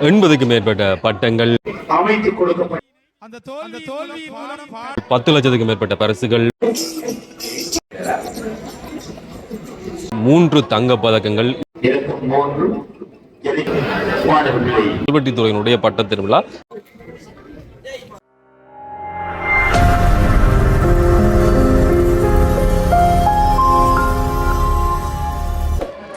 எண்பதுக்கும் மேற்பட்ட பட்டங்கள். அமைத்துக் கொடுக்கப்பட்ட பத்து லட்சத்துக்கும் மேற்பட்ட பரிசுகள். மூன்று தங்கப் பதக்கங்கள். கல்வெட்டித்துறையினுடைய பட்ட திருவிழா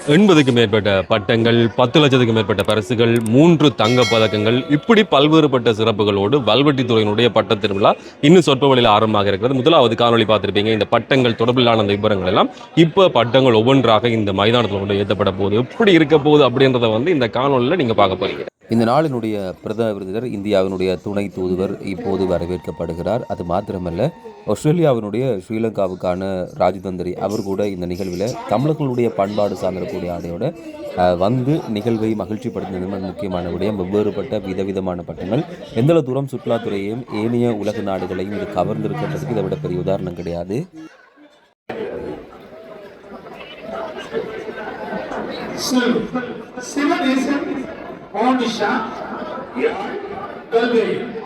எண்பதுக்கும் மேற்பட்ட பட்டங்கள் பத்து லட்சத்துக்கும் மேற்பட்ட பரிசுகள் மூன்று தங்கப் பதக்கங்கள் இப்படி பல்வேறுபட்ட சிறப்புகளோடு வல்வெட்டித்துறையினுடைய பட்ட திருவிழா இன்னும் சொற்ப வழியில் ஆரம்பமாக இருக்கிறது. முதலாவது காணொளி பார்த்துருப்பீங்க. இந்த பட்டங்கள் தொடர்பிலான அந்த விவரங்கள் எல்லாம் இப்போ பட்டங்கள் ஒவ்வொன்றாக இந்த மைதானத்தில் கொண்டு ஏற்றப்பட போகுது. எப்படி இருக்க போகுது அப்படின்றத வந்து இந்த காணொலியில் நீங்கள் பார்க்க போறீங்க. இந்த நாளினுடைய பிரதம விருந்தினர் இந்தியாவினுடைய துணை தூதுவர் இப்போது வரவேற்கப்படுகிறார். அது மாத்திரமல்ல ஆஸ்திரேலியாவினுடைய ஸ்ரீலங்காவுக்கான ராஜதந்திரி அவர் கூட இந்த நிகழ்வில் தமிழர்களுடைய பண்பாடு சார்ந்திருக்கக்கூடிய ஆடையோட வந்து நிகழ்வை மகிழ்ச்சிப்படுத்தினது மிக முக்கியமான விடயம் வெவ்வேறுபட்ட விதவிதமான பட்டங்கள் எந்தளவு தூரம் சுற்றுலாத்துறையையும் ஏனைய உலக நாடுகளையும் இது கவர்ந்திருக்கிறதுக்கு இதை விட பெரிய உதாரணம் கிடையாது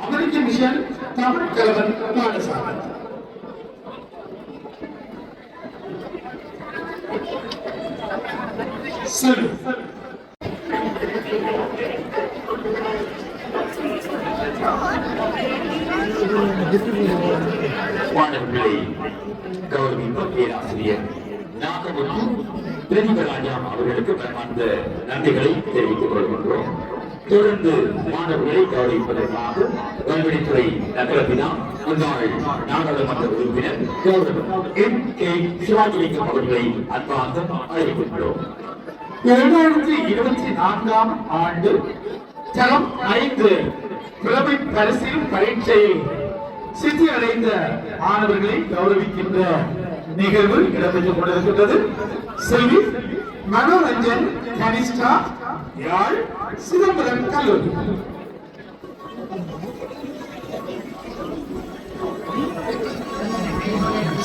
அமெரிக்க மிஷன் தமிழ் கலவன் பாடசாலை செல்வம் மாணவர்களை கௌரவித்த பேராசிரியர் நாகமுத்து பிரதிபராஜாம் அவர்களுக்கு அந்த நன்றிகளை தெரிவித்துக் கொள்கின்றோம். தொடர்ந்து மாணவர்களை கௌரவிப்பதற்காக கல்வித்துறை நகரத்தினா முன்னாள் நாடாளுமன்ற உறுப்பினர் கௌரவம் எம் கே சிவாஜிலிங்கம் அவர்களை அன்பாக அழைக்கின்றோம். இரண்டாயிரத்தி இருபத்தி நான்காம் ஆண்டு தரம் ஐந்து புலமை பரிசில் பரீட்சையில் சித்தி அடைந்த மாணவர்களை கௌரவிக்கின்ற நிகழ்வு இடம்பெற்றுக் கொண்டிருக்கின்றது. செல்வி மனோரஞ்சன் கனிஷ்டா யாழ் சிதம்பரம் கல்லூரி.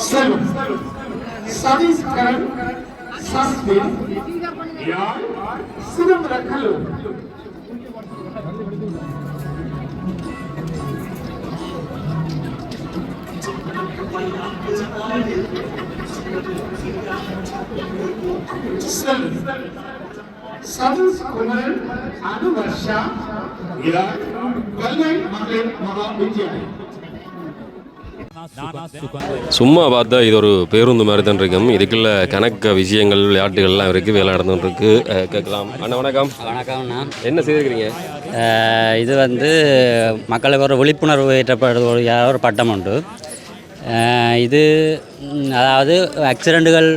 செல்வம் சதீஷ் கரண் சஸ்பின் யாழ் சிதம்பரம் கல்லூரி செல்வம் சதீஷ் குமரன் அனு வர்ஷா யாழ் கல்லை மகளிர் மகா வித்யாலயம் சும்மா பார்த்தா இது ஒரு பேருந்து மாதிரி தான் இருக்கும். இதுக்குள்ள கணக்க விஷயங்கள் விளையாட்டுகள்லாம் இருக்குது நடந்துட்டு இருக்கு. கேட்கலாம். அண்ணா வணக்கம். வணக்கம்ண்ணா. என்ன செய்திருக்கிறீங்க? இது வந்து மக்களுக்கு ஒரு விழிப்புணர்வு ஏற்றப்படக்கூடிய ஒரு பட்டம் உண்டு. இது அதாவது ஆக்சிடெண்ட்டுகள்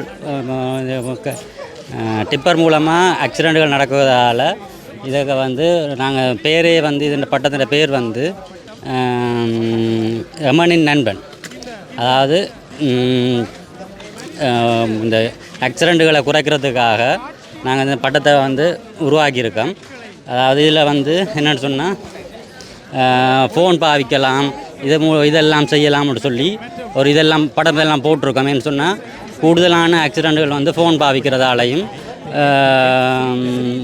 டிப்பர் மூலமாக ஆக்சிடெண்ட்டுகள் நடக்குவதால் இதுக்கு வந்து நாங்கள் பேரே வந்து இந்த பட்டத்தின் பேர் வந்து ரமணின் நண்பன். அதாவது இந்த ஆக்சிடெண்ட்டுகளை குறைக்கிறதுக்காக நாங்கள் இந்த பட்டத்தை வந்து உருவாக்கியிருக்கோம். அதாவது இதில் வந்து என்னென்னு சொன்னால் ஃபோன் பாவிக்கலாம் இதை மூ இதெல்லாம் செய்யலாம்னு சொல்லி ஒரு இதெல்லாம் படத்தெல்லாம் போட்டிருக்கோம் ஏன்னு சொன்னால் கூடுதலான ஆக்சிடெண்ட்டுகள் வந்து ஃபோன் பாவிக்கிறதாலையும்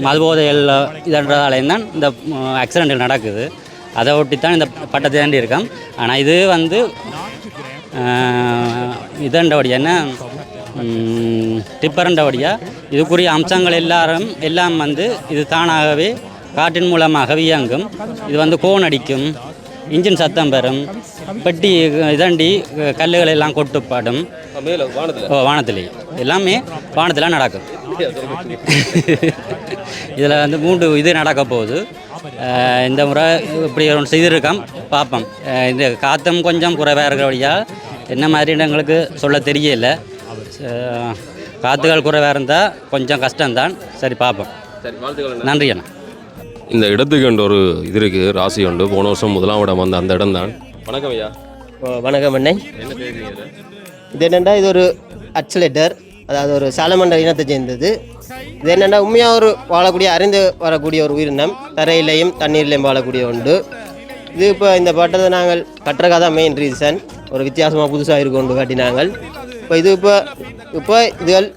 மதுபோதையில் இதன்றதாலையும் தான் இந்த ஆக்சிடெண்ட்டுகள் நடக்குது. அதை ஒட்டி தான் இந்த பட்டத்தை தாண்டி இருக்கோம் ஆனால் இது வந்து இதண்டபடியா என்ன டிப்பரண்டபடியாக இதுக்குரிய அம்சங்கள் எல்லாரும் எல்லாம் வந்து இது தானாகவே காற்றின் மூலமாக இயங்கும் இது வந்து கோன் அடிக்கும் இன்ஜின் சத்தம் பெறும் பெட்டி இதண்டி கல்லுகள் எல்லாம் கொட்டுப்படும். வானத்தில் ஓ வானத்திலே. எல்லாமே வானத்தில் நடக்கும். இதில் வந்து மூன்று இது நடக்க போகுது இந்த முறை இப்படி ஒன்று செய்திருக்கோம். பார்ப்போம். இந்த காத்தம் கொஞ்சம் குறைவாக இருக்கிறபடியாக என்ன மாதிரி எங்களுக்கு சொல்ல தெரியல. காத்துகள் குறைவாக இருந்தால் கொஞ்சம் கஷ்டம்தான். சரி பார்ப்போம். சரி வாழ்த்துக்கள் நன்றி அண்ணா. இந்த இடத்துக்கு என்ற ஒரு இது இருக்கு ராசி உண்டு. போன வருஷம் முதலாம் இடம் வந்த அந்த இடம் தான் வணக்கம் ஐயா. ஓ, வணக்கம் அண்ணே. என்ன செய்திருக்கீங்க இது? என்னென்னா இது ஒரு அக்சலேட்டர் அதாவது ஒரு சாலமண்டர் இனத்தை சேர்ந்தது. இது என்னென்னா உண்மையாக ஒரு வாழக்கூடிய அறிந்து வரக்கூடிய ஒரு உயிரினம். தரையிலையும் தண்ணீர்லையும் வாழக்கூடிய உண்டு இது இப்போ இந்த பட்டத்தை நாங்கள் கட்டுறக்காக தான் மெயின் ரீசன் ஒரு வித்தியாசமாக புதுசாக இருக்கும் கொண்டு காட்டினாங்கள் இப்போ இது இப்போ இப்போ இதுகள்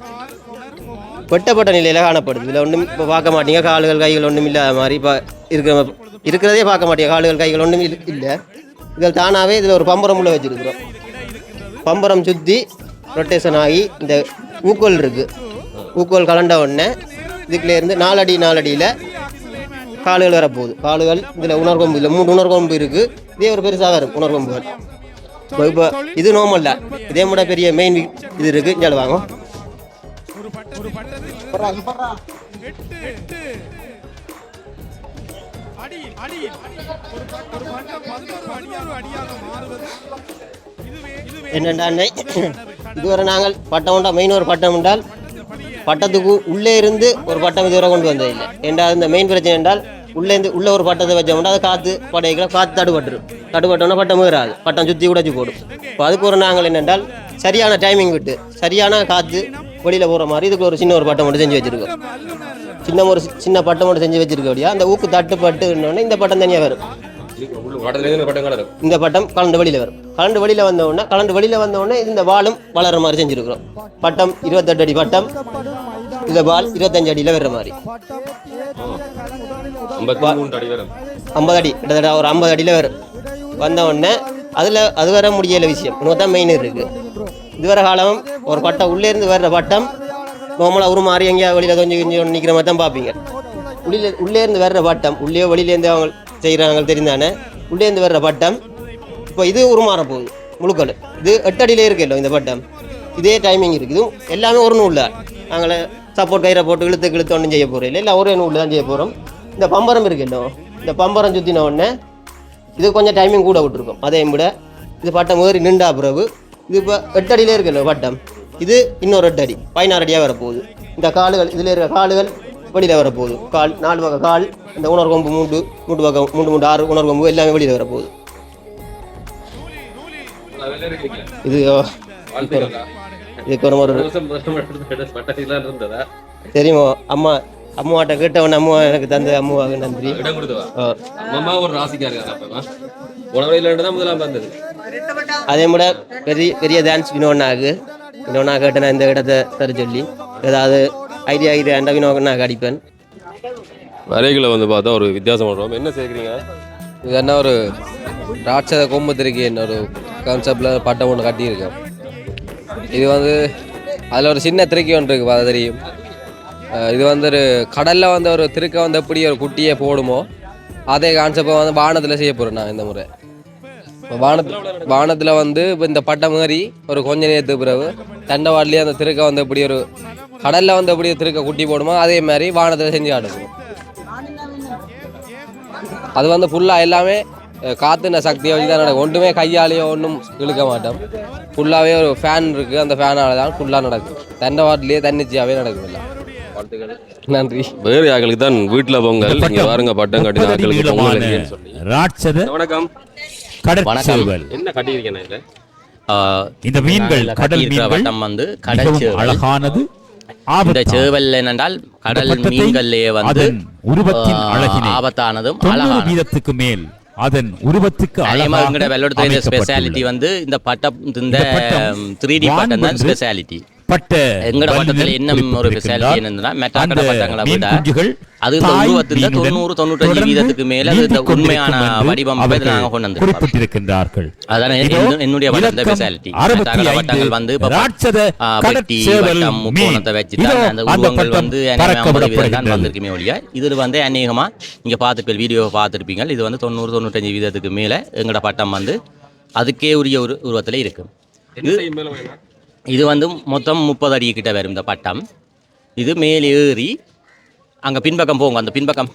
வெட்டப்பட்ட நிலையில் காணப்படுது. இதில் ஒன்றும் இப்போ பார்க்க மாட்டீங்க. கால்கள் கைகள் ஒன்றும் இல்லாத மாதிரி இப்போ இருக்கிற இருக்கிறதே பார்க்க மாட்டீங்க. கால்கள் கைகள் ஒன்றும் இல்லை. இதில் தானாகவே இதில் ஒரு பம்பரம் உள்ள வச்சுருக்குறோம். பம்பரம் சுற்றி ரொட்டேஷன் ஆகி இந்த ஊக்கோல் இருக்குது ஊக்கோல் கலண்ட உடனே இதுக்குலேருந்து நாலடி நாலடியில் காலுகள் வரப்போகுது. காலுகள் இதில் உணர்கொம்பு இதில் மூணு உணர்கொம்பு இருக்குது இதே ஒரு பெருசாக வரும் உணர்கொம்புகள் இப்போ இப்போ இது நோமல் தான் இதே கூட பெரிய மெயின் இது இருக்குது இங்கே வாங்க. ஒரு அடி அடி. ஒரு பட்டம் பதினோரு அடியாக மாறுவது. இதுவே இதுவரை நாங்கள் பட்டம் உண்டா மெயின் ஒரு பட்டம் உண்டால் பட்டத்துக்கு உள்ளே இருந்து ஒரு பட்டம் இதுவரை கொண்டு வந்தது இல்லை என்றால் இந்த மெயின் பிரச்சனை என்றால் உள்ளே இருந்து உள்ள ஒரு பட்டத்தை வச்சோம்னா அது காற்று படைக்கலாம் காற்று தடுபட்டுரும். தடுபட்டோன்னா பட்டம் ஏறாது. பட்டம் சுற்றி உடைச்சி போடும். இப்போ அதுக்கு ஒரு நாங்கள் என்னென்றால் சரியான டைமிங் விட்டு சரியான காற்று வெளியில் போகிற மாதிரி இதுக்கு ஒரு சின்ன ஒரு பட்டம் மட்டும் செஞ்சு வச்சுருக்கோம். சின்ன ஒரு சின்ன பட்டம் மட்டும் செஞ்சு வச்சிருக்கோடியா அந்த ஊக்கு தட்டுப்பட்டு இந்த பட்டம் தனியாக வரும். இந்த பட்டம் கலண்டு வெளியில் வரும். கலண்டு வெளியில் வந்த உடனே கலண்டு வெளியில் வந்த உடனே இந்த வாலும் வளர்ற மாதிரி செஞ்சுருக்கிறோம். பட்டம் இருபத்தெட்டு அடி பட்டம். இந்த பால் இருபத்தஞ்சு அடியில் வர்ற மாதிரி. ஐம்பது அடி கிட்டத்தட்ட ஒரு ஐம்பது அடியில் வரும். வந்த உடனே அதில் அது வர முடியல விஷயம். இன்னும் தான் மெயின் இருக்குது இதுவரை காலம் ஒரு பட்டம் உள்ளே இருந்து வர்ற பட்டம் நார்மலாக ஒரு மாதிரி எங்கேயா வெளியில் கொஞ்சம் கொஞ்சம் நிற்கிற மாதிரி தான் பார்ப்பீங்க. உள்ளே உள்ளே இருந்து வர்ற பட்டம் உள்ளே வெளியிலேருந்து அவங்க செய்கிறாங்க தெரிந்தானே உள்ளே இருந்து வர்ற பட்டம் இப்போ இது உருமாற போகுது முழுக்கல் இது எட்டடியிலே இருக்குல்ல இந்த பட்டம். இதே டைமிங் இருக்குது இதுவும் எல்லாமே ஒரு நூல் தான் நாங்களே சப்போர்ட் கயிறை போட்டு இழுத்து இழுத்து ஒன்றும் செய்ய போகிறோம் இல்லை. இல்லை ஒரே நூல் தான் செய்ய போகிறோம் இந்த பம்பரம் இருக்குல்ல இந்த பம்பரம் சுற்றின உடனே இது கொஞ்சம் டைமிங் கூட விட்டுருக்கோம். அதையும் விட இது பட்டம் ஏறி நின்றா பிறகு இது இப்போ எட்டடியிலே இருக்குல்ல பட்டம். இது இன்னொரு எட்டடி பதினாறு அடியாக வரப்போகுது. இந்த காலுகள் இதில் இருக்கிற காலுகள் வெளியில் வரப்போகுது. கால் நாலு பக்கம் கால் இந்த உணர்கொம்பு மூண்டு மூன்று பக்கம் மூன்று மூன்று ஆறு உணர்கொம்பு எல்லாமே வெளியில் வரப்போகுது இது இதுக்கு ஒரு ஒரு தெரியுமோ? அம்மா அம்மாட்ட கேட்டவன் அம்மா எனக்கு தந்த அம்மாவுக்கு நன்றி. அம்மா ஒரு ராசிக்கா இருக்காங்க அப்பமா உணவையில் தான் முதலாம் வந்தது. அதே கூட பெரிய பெரிய டான்ஸ் வினோனாக்கு வினோனா கேட்டேன் இந்த இடத்த தர சொல்லி. ஏதாவது ஐடியா ஐடியா அந்த வினோனாக்கு அடிப்பேன். வரைகளை வந்து பார்த்தா ஒரு வித்தியாசம் பண்ணுறோம் என்ன சேர்க்குறீங்க? இது என்ன ஒரு ராட்சத கொம்பு என்ன ஒரு கான்செப்டில் பட்டம் ஒன்று கட்டியிருக்கேன் இது வந்து அதில் ஒரு சின்ன திருக்கி ஒன்று இருக்குது அது தெரியும். இது வந்து ஒரு கடலில் வந்து ஒரு திருக்க வந்து எப்படி ஒரு குட்டியை போடுமோ அதே கான்செப்டை வந்து வானத்தில் செய்ய போகிறேன் நான் இந்த முறை. இப்போ வானத்தில் வானத்தில் வந்து இப்போ இந்த பட்டம் மாதிரி ஒரு கொஞ்ச நேரத்துக்கு பிறகு தண்டவாடிலேயே அந்த திருக்க வந்து எப்படி ஒரு கடலில் வந்து எப்படி திருக்க குட்டி போடுமோ அதே மாதிரி வானத்தில் செஞ்சு காட்டுவோம். அது வந்து ஃபுல்லாக எல்லாமே காத்துன சக்தியை வச்சு தான் நடக்கும். ஒன்றுமே கையாலேயோ ஒன்றும் இழுக்க மாட்டோம். ஃபுல்லாகவே ஒரு ஃபேன் இருக்குது அந்த ஃபேனால தான் ஃபுல்லாக நடக்கும் தண்டவாட்டிலேயே தன்னிச்சையாகவே நடக்கும் எல்லாம். நன்றி. வேறு யாக்களுக்கு தான் வீட்டில் பொங்கல். இங்கே பாருங்க பட்டம் கட்டி ஆக்களுக்கு பொங்கல் இல்லைன்னு சொல்லி. ராட்சத வணக்கம். கடற்சேவல் என்ன கட்டியிருக்கேன் இந்த மீன்கள் கடல் மீன்கள் வட்டம் வந்து அழகானது. இந்த. சேவல் என்னென்றால் கடல் மீன்கள்லேயே வந்து உருவத்தின் அழகினை ஆபத்தானதும் வீதத்துக்கு மேல் அதன் உருவத்துக்கு அழகாக வெள்ளோடத்துல ஸ்பெஷாலிட்டி. வந்து இந்த பட்டம் இந்த த்ரீ டி பட்டம் தான் ஸ்பெஷாலிட்டி பட்ட எங்கட என்ன ஒரு. ஸ்பெஷாலிட்டி என்னன்னா மெட்டாக்கட பட்டங்களை விட அது தொண்ணூறு தொண்ணூற்றஞ்சு வீதத்துக்கு மேல அது உண்மையான வடிவம் கொண்டு குறிப்பிட்டிருக்கின்றார்கள் அதான் என்னுடைய ஸ்பெஷாலிட்டி மெட்டாக்கட பட்டங்கள் வந்து வட்டம். முக்கோணத்தை வச்சு அந்த அந்த உருவங்கள் வந்து தான். வந்திருக்குமே ஒழிய இதில் வந்து அநேகமாக நீங்கள் பார்த்துருப்பீங்க வீடியோவை பார்த்துருப்பீங்க இது வந்து தொண்ணூறு தொண்ணூத்தஞ்சு வீதத்துக்கு மேலே எங்களோட பட்டம் வந்து அதுக்கே உரிய ஒரு உருவத்தில் இருக்கும் இது வந்து மொத்தம் முப்பது அடி கிட்ட வரும் இந்த பட்டம். இது மேலே ஏறி அங்கே பின்பக்கம் போங்க அந்த பின்பக்கம்.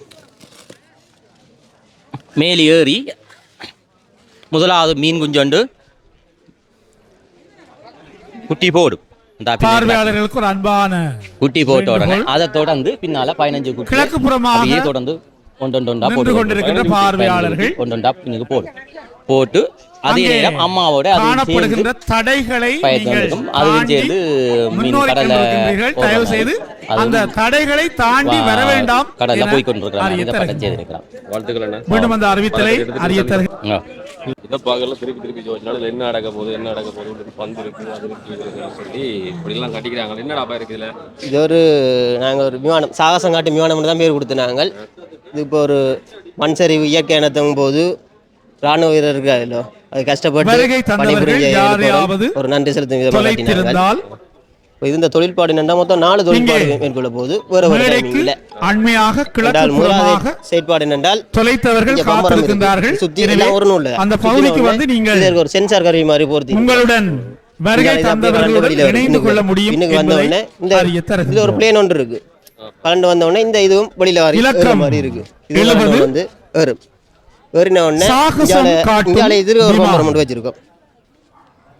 மேலே ஏறி முதலாவது மீன் குஞ்சொண்டு. குட்டி போடும் பார்வையாளர்களுக்கு ஒரு அன்பான குட்டி போட்ட உடனே. அதை தொடர்ந்து பின்னால பதினஞ்சு குட்டி. கிழக்கு புறமாக தொடர்ந்து போட்டு கொண்டிருக்கின்ற பார்வையாளர்கள். பின்னுக்கு போடும் போட்டு அதே நேரம் அம்மாவோட காணப்படுகின்ற தடைகளை பயத்து நீங்கள் வந்திருக்கும். அதுவும் சேர்ந்து மீன் கொண்டிருக்கின்றீர்கள். தயவு செய்து. அந்த தடைகளை தாண்டி வர வேண்டாம் கடல்ல போய் கொண்டிருக்கிறாங்க இதை தருகின்றோம். செய்திருக்கிறான் வாழ்த்துக்கள் அண்ணா மீண்டும் அந்த அறிவித்தலை அறிய தருகிறேன் ஆ. இதை பார்க்கல திருப்பி திருப்பி ஜோதினால என்ன நடக்க போகுது என்ன நடக்க போகுது ஒரு பந்து இருக்கு அது இருக்கு இது இருக்குன்னு சொல்லி இப்படிலாம் கட்டிக்கிறாங்க என்னடா இருக்கு இதுல இது ஒரு நாங்கள் ஒரு விமானம் சாகசம் காட்டு விமானம் தான் பேர் கொடுத்து நாங்கள் இது இப்போ ஒரு மண் சரிவு இயற்கை இனத்தும் போது ராணுவ வீரர் இருக்காருல்ல அது கஷ்டப்பட்டு யாரையாவது ஒரு நன்றி செலுத்தும் விதமாக இந்த தொழிற்பாடு நண்டா மொத்தம் நாலு தொழிற்பாடு மேற்கொள்ள போகுது. வேற ஒரு இல்லை. அண்மையாக கிழக்கு என்றால் புறமாக செயற்பாடு என்னென்றால் தொலைத்தவர்கள். காத்திருக்கின்றார்கள். சுத்தி எல்லாம் ஒரு நூல் அந்த பகுதிக்கு வந்து நீங்கள் இதுல ஒரு சென்சார் கருவி மாதிரி பொருத்தி. உங்களுடன் வருகை தந்தவர்களுடன். இணைந்து கொள்ள முடியும் பின்னுக்கு வந்த என்பதை உடனே இந்த இதுல ஒரு. பிளேன் ஒன்று இருக்கு. கலண்டு வந்த உடனே இந்த இதுவும் வெளியில வரி மாதிரி இருக்கு. இது எழுபது. கலண்டு வந்து ஏறும் ஏறின உடனே சாகசம் இங்கால காட்டும் இங்கால எதிர ஒரு. பம்பரம் மட்டும் வச்சிருக்கோம்.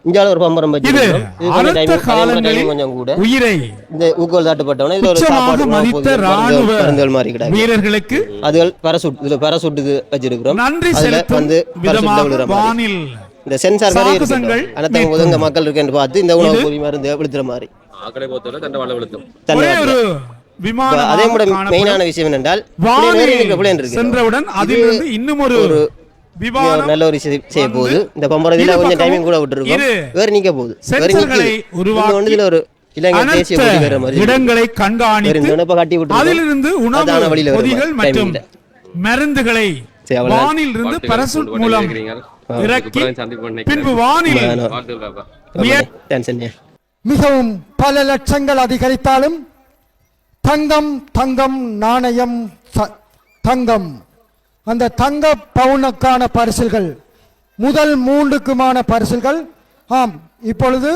இங்கால ஒரு பம்பரம் வச்சிருக்கோம். கொஞ்சம் கூட. உயிரை இந்த ஊக்கோல் தாட்டப்பட்டவொடனே இதுல ஒரு சாப்பாடு மாதிரி கிடக்கு வீரர்களுக்கு அதுகள் பரசூட் இதுல பரசூட்டுக்கு வச்சிருக்கிறோம். நன்றி வந்து மாதிரி. இந்த சென்சார் அனத்தங்க மேற்கொள்ளும். ஒதுங்க மக்கள் இருக்குன்னு பார்த்து இந்த உணவு பொறி மருந்து விழுத்துற மாதிரி. ஆக்களை பொறுத்தவரை தண்டை வள வெளுத்தும் அதே கூட மெயினான விஷயம் என்னென்றால். சென்றவுடன் அதிலிருந்து இன்னும் ஒரு நல்ல ஒரு விஷயம் செய்ய போகுது. இந்த இரு கொஞ்சம் டைமிங் கூட விட்டுருக்கோம். வேறு நிக்க போகுது. வேறு சென்சர்களை நிக்குது இந்த ஒரு இலங்கை தேசிய கொடி வேற அனர்த்த மாதிரி இருக்கு. இடங்களை கண்காணித்து கட்டி அதிலிருந்து உணவு வழியில பொதிகள் மற்றும். மருந்துகளை. வானில் இருந்து பரசுட் மூலம். இறக்கி பின்பு வானில் மிகவும் பல லட்சங்கள் அதிகரித்தாலும் தங்கம் தங்கம் நாணயம் ச- தங்கம். அந்த தங்க பவுனுக்கான பரிசில்கள் முதல் மூன்றுக்குமான பரிசில்கள் ஆம் இப்பொழுது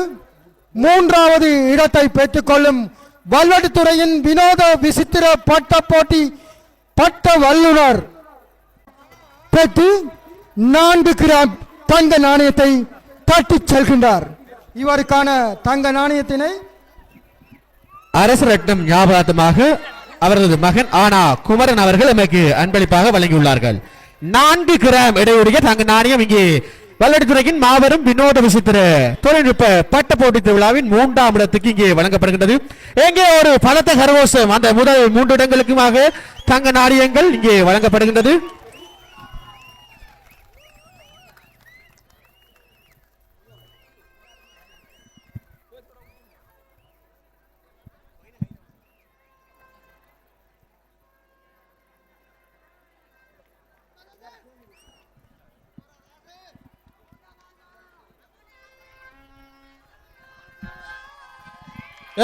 மூன்றாவது இடத்தை பெற்றுக்கொள்ளும் வல்வடித்துறையின் வினோத விசித்திர பட்ட போட்டி பட்ட வல்லுனர் பெற்று நான்கு கிராம் தங்க நாணயத்தை தட்டிச் செல்கின்றார். இவருக்கான தங்க நாணயத்தினை அரசு ரத்னம் ஞாபகார்த்தமாக அவரது மகன் ஆனா குமரன் அவர்கள் எமக்கு அன்பளிப்பாக வழங்கியுள்ளார்கள். நான்கு கிராம் இடையூறிய தங்க நாணயம் இங்கே வல்லடித்துறையின் மாபெரும் வினோத விசித்திர தொழில்நுட்ப பட்ட போட்டி திருவிழாவின் மூன்றாம் இடத்துக்கு இங்கே வழங்கப்படுகின்றது. எங்கே ஒரு பலத்த கரகோஷம் அந்த முதல் மூன்று இடங்களுக்குமாக தங்க நாணயங்கள் இங்கே வழங்கப்படுகின்றது.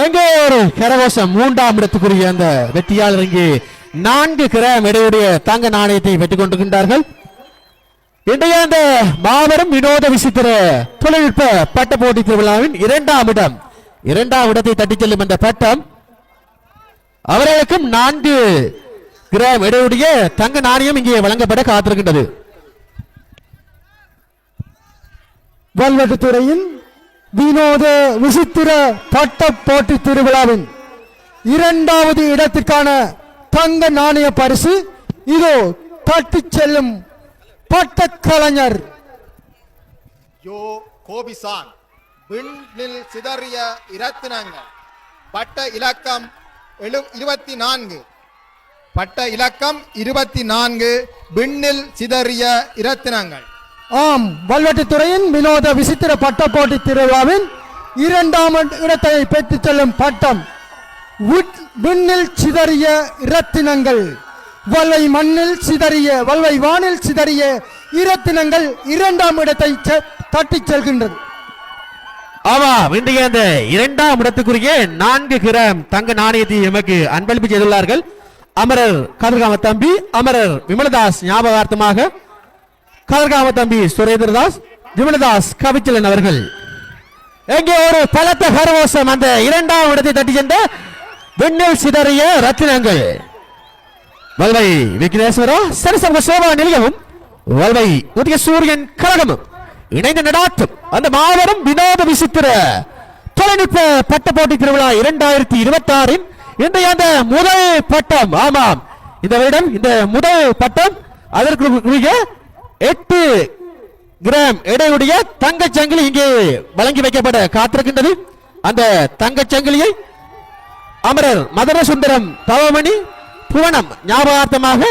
எங்கே ஒரு கரகோஷம் மூன்றாம் இடத்துக்குரிய அந்த வெற்றியாளர் இங்கே நான்கு கிராம் இடையுடைய தங்க நாணயத்தை பெற்றுக் கொண்டிருக்கின்றார்கள். இன்றைய அந்த மாபெரும் வினோத விசித்திர தொழில்நுட்ப பட்ட போட்டி திருவிழாவின் இரண்டாம் இடம். இரண்டாம் இடத்தை தட்டிச் செல்லும் அந்த பட்டம் அவர்களுக்கும் நான்கு கிராம் இடையுடைய தங்க நாணயம் இங்கே வழங்கப்பட காத்திருக்கின்றது. வல்வெட்டுத்துறையின் வினோத விசித்திர பட்ட போட்டி திருவிழாவின் இரண்டாவது இடத்திற்கான தங்க நாணய பரிசு இதோ தட்டி செல்லும் பட்டக்கலைஞர் யோ கோபிசான் விண்ணில் சிதறிய இரத்தினங்கள் பட்ட இலக்கம் எழு இருபத்தி நான்கு பட்ட இலக்கம் இருபத்தி நான்கு விண்ணில் சிதறிய இரத்தினங்கள். ஆம் வல்வெட்டுத்துறையின் வினோத விசித்திர பட்ட போட்டி திருவிழாவின் இரண்டாம் இடத்தை பெற்றுச் செல்லும் பட்டம். விட்- விண்ணில் சிதறிய இரத்தினங்கள் வல்லை மண்ணில் சிதறிய வல்வை வானில் சிதறிய இரத்தினங்கள் இரண்டாம் இடத்தை செ- தட்டிச் செல்கின்றது. ஆமா இன்றைய அந்த இரண்டாம் இடத்துக்குரிய நான்கு கிராம் தங்க நாணயத்தை எமக்கு அன்பளிப்பு செய்துள்ளார்கள். அமரர் கதிர்காம தம்பி அமரர் விமலதாஸ் ஞாபகார்த்தமாக கதர்காம தம்பி சுரேந்திரதாஸ் ஜிமனதாஸ் கவிச்சலன் அவர்கள். எங்கே ஒரு பலத்த கரவோசம் அந்த இரண்டாம் இடத்தை தட்டி சென்ற விண்ணில் சிதறிய ரத்தினங்கள். வல்வை விக்னேஸ்வரா சரிசம சோபா நிலையமும் வல்வை உதய சூரியன் கழகமும் இணைந்த நடாத்தும் அந்த மாபெரும் வினோத விசித்திர தொழில்நுட்ப பட்ட போட்டி திருவிழா இரண்டாயிரத்தி இருபத்தி ஆறின் இன்றைய அந்த முதல் பட்டம். ஆமாம் இந்த வருடம் இந்த முதல் பட்டம் அதற்கு எட்டு கிராம் எடையுடைய தங்கச்சங்கிலி இங்கே வழங்கி வைக்கப்பட காத்திருக்கின்றது. அந்த தங்கச் சங்கிலியை அமரர் மதுரசுந்தரம் தவமணி புவனம் ஞாபகார்த்தமாக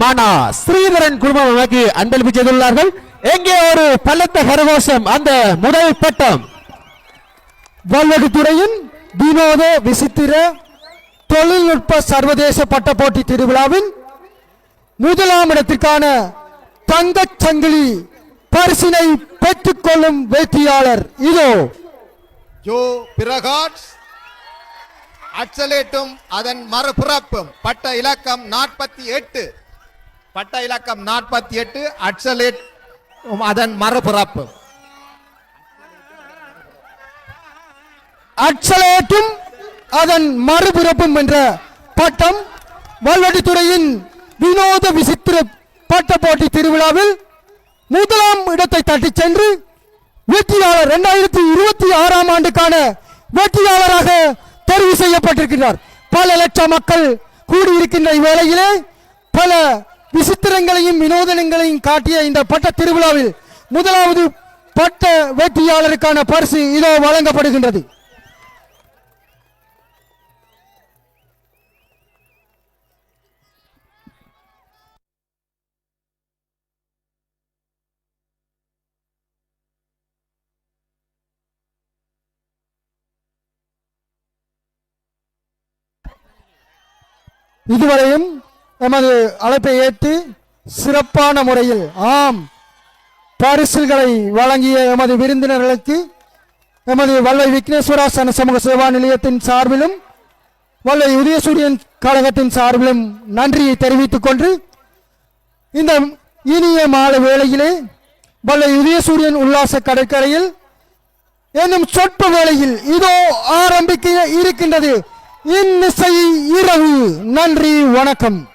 மானா ஸ்ரீதரன் குழுமம் நமக்கு அன்பளிப்பு செய்துள்ளார்கள். எங்கே ஒரு பலத்த கரகோஷம் அந்த முதல் பட்டம்? வல்வடித்துறையின் வினோத விசித்திர தொழில்நுட்ப சர்வதேச பட்ட போட்டி திருவிழாவின் முதலாம் இடத்திற்கான தங்கச் சங்கிலி பரிசினை பெற்றுக்கொள்ளும் வெற்றியாளர் இதோ. ஜோ பிரகாஷ். அச்சலேட்டும் அதன் மறுபிறப்பும். பட்ட இலக்கம் நாற்பத்தி எட்டு. பட்ட இலக்கம் நாற்பத்தி எட்டு அச்சலேட் அதன் மறுபிறப்பும் அச்சலேட்டும் அதன் மறுபிறப்பும் என்ற பட்டம் வல்வடித்துறையின் வினோத விசித்திர பட்ட போட்டி திருவிழாவில் முதலாம் இடத்தை தட்டிச் சென்று வெற்றியாளர் இரண்டாயிரத்தி இருபத்தி ஆறாம் ஆண்டுக்கான வெற்றியாளராக தெரிவு செய்யப்பட்டிருக்கிறார் பல லட்சம் மக்கள் கூடியிருக்கின்ற இவ்வேளையிலே பல விசித்திரங்களையும் வினோதனங்களையும் காட்டிய இந்த பட்ட திருவிழாவில் முதலாவது பட்ட வெற்றியாளருக்கான பரிசு இதோ வழங்கப்படுகின்றது. இதுவரையும் எமது அழைப்பை ஏற்று சிறப்பான முறையில் ஆம் பரிசுகளை வழங்கிய எமது விருந்தினர்களுக்கு எமது வல்லை விக்னேஸ்வரா சன சமூக சேவா நிலையத்தின் சார்பிலும் வல்லை உதயசூரியன் கழகத்தின் சார்பிலும் நன்றியை தெரிவித்துக் கொண்டு இந்த இனிய மாலை வேளையிலே வல்லை உதயசூரியன் உல்லாச கடற்கரையில் என்னும் சொற்ப வேளையில் இதோ ஆரம்பிக்க இருக்கின்றது. இன்னிசை இரவு. நன்றி வணக்கம்.